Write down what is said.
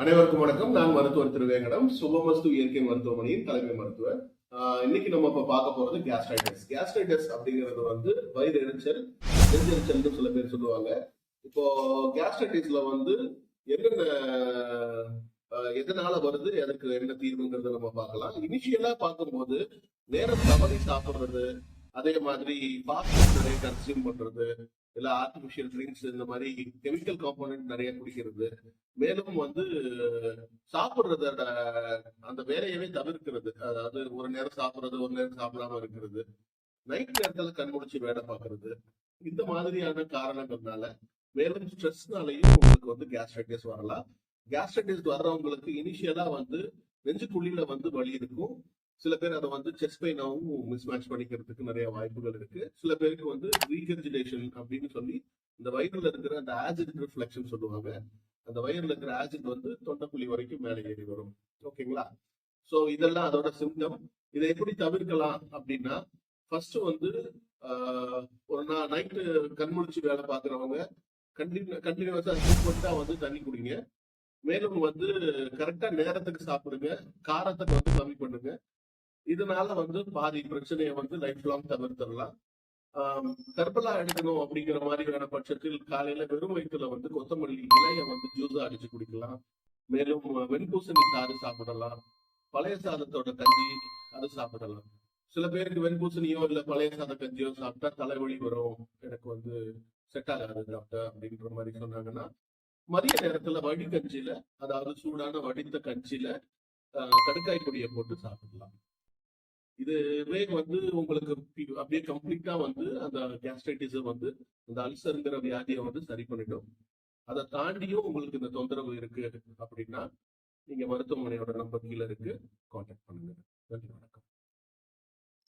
அனைவருக்கும் வணக்கம். நான் மருத்துவர் திருவேங்கடம் சுபமஸ்து இயற்கை மருத்துவமனையின் தலைமை மருத்துவர். இன்னைக்கு நம்ம இப்ப பார்க்க போறது கேஸ்ட்ரைட்டிஸ் கேஸ்ட்ரைட்டிஸ் அப்படிங்கிறது வந்து வயிறு எரிச்சல் நெஞ்செரிச்சல்னு சில பேர் சொல்லுவாங்க. இப்போ கேஸ்ட்ரைட்டிஸ்ல வந்து என்னென்ன எதனால வருது எனக்கு என்ன தீர்வுங்கிறத நம்ம பார்க்கலாம். இனிஷியலா பார்க்கும்போது நேரம் தவறி சாப்பிடுறது அதே மாதிரி ஃபாஸ்ட் நிறைய கன்சியூம் பண்றது இல்ல ஆர்டிபிஷியல் ட்ரிங்க்ஸ் இந்த மாதிரி கெமிக்கல் காம்போனன்ட் நிறைய குடிக்கிறது. மேலும் வந்து சாப்பிடுறத அந்த வேலையவே தவிர்க்கிறது. அதாவது ஒரு நேரம் சாப்பிடுறது ஒரு நேரம் சாப்பிடாம இருக்கிறது. நைட் நேரத்துல கண் முடிச்சு வேலை பார்க்கறது. இந்த மாதிரியான காரணங்கள்னால மேலும் ஸ்ட்ரெஸ்னாலையும் உங்களுக்கு வந்து கேஸ்ட்ரைட்டிஸ் வரலாம். கேஸ்ட்ரைட்டிஸ் வர்றவங்களுக்கு இனிஷியலா வந்து நெஞ்சுக்குழியில வந்து வலி இருக்கும். சில பேர் அதை வந்து செஸ்ட் பெயினாவும் மிஸ்மேட்ச் பண்ணிக்கிறதுக்கு நிறைய வாய்ப்புகள் இருக்கு. சில பேருக்கு வந்து ரீகர்ஜிடேஷன் அப்படின்னு சொல்லி இந்த வயிறுல இருக்கிற அந்த ஆசிட் ரிஃப்ளெக்ஷன் சொல்லுவாங்க. அந்த வயிறுல இருக்கிற ஆசிட் வந்து தொண்டைக்குழி வரைக்கும் மேலே ஏறி வரும். ஓகேங்களா? ஸோ இதெல்லாம் அதோட சிம்டம் இதை எப்படி தவிர்க்கலாம் அப்படின்னா ஃபர்ஸ்ட் வந்து ஒரு நாள் நைட்டு கண்முழிச்சு வேலை பார்க்குறவங்க கண்டினியூ கண்டினியூஸாக ஃப்ரீக்வெண்ட்டாக வந்து தண்ணி குடிங்க. மேலும் வந்து கரெக்டாக நேரத்துக்கு சாப்பிடுங்க. காரத்துக்கு வந்து கம்மி பண்ணுங்க. இதனால வந்து பாதி பிரச்சனையை வந்து லைஃப் லாங் தவிர்த்திடலாம். கர்பலா எடுக்கணும் அப்படிங்கிற மாதிரியான பட்சத்தில் காலையில வெறும் வயிற்றுல வந்து கொத்தமல்லி இலையை வந்து ஜூஸா அடிச்சு குடிக்கலாம். மேலும் வெண்பூசணி சாறு சாப்பிடலாம். பழைய சாதத்தோட கஞ்சி அது சாப்பிடலாம். சில பேருக்கு வெண்பூசணியோ இல்ல பழைய சாத கஞ்சியோ சாப்பிட்டா தலைவலி வரும். எனக்கு வந்து செட் ஆகாது டாக்டர் அப்படின்ற மாதிரி சொன்னாங்கன்னா மதிய நேரத்துல வடி கஞ்சியில அதாவது சூடான வடித்த கஞ்சியில கடுக்காய் பொடியை போட்டு சாப்பிடலாம். இதுவே வந்து உங்களுக்கு அப்படியே கம்ப்ளீட்டா வந்து அந்த கேஸ்ட்ரைட்டிஸை வந்து அந்த அல்சருங்கிற வியாதியை வந்து சரி பண்ணிடும் அதை தாண்டியும் உங்களுக்கு இந்த தொந்தரவு இருக்கு அப்படின்னா நீங்க மருத்துவமனையோட நம்பர் கீழே இருக்கு. கான்டாக்ட் பண்ணுங்க.